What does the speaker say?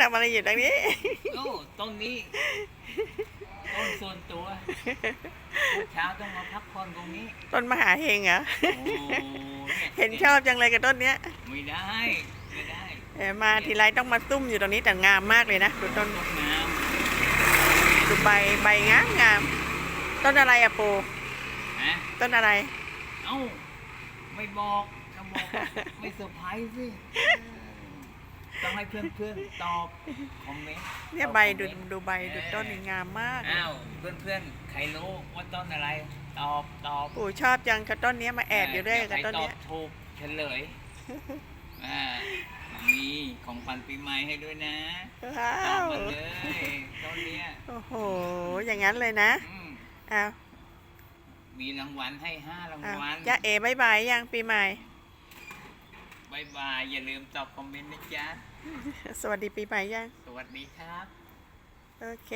ทำอะไรอยู่ตรงนี้ โอ้ต้นนี้ต้นส่วนตัวทุกเช้าต้องมาพักผ่อนตรงนี้ต้นมหาเฮงเหรอ โอ้ยเห็นชอบจังเลยกับต้นเนี้ยไม่ได้ไม่ได้เออมาทีไรต้องมาซุ่มอยู่ตรงนี้แต่งามมากเลยนะดูต้น ต้นน้ดูใบใบงามงามต้นอะไรอะปูำฮะต้นอะไร เอ้าไม่บอกถ้าบอก ไม่เซอร์ไพรส์สิเออ ต้องให้เพื่อนๆตอบคอมเมนต์เนี่ยใบดูดูใบดูต้นนี่งามมาก อ้าวเพื่อนๆใครรู้ว่าต้นอะไร ตอบตอบปู่ชอบจังกับต้นเนี้ยมาแอบอยู่ด้วยกับต้นใครตอเนี้บยถูกเฉลยอ่ามีของปันปีใหม่ให้ด้วยนะว้าตอบวมาเลยต้นเนี้ยโอ้โห อย่างนั้นเลยนะอืมอ้าวมีรางวัลให้ห้ารางอ้าววัล จ้าเอ๋บายบายยังปีใหม่ บายบาย อย่าลืมตอบคอมเมนต์นะจ๊ะ สวัสดีปีใหม่ยัง สวัสดีครับ โอเค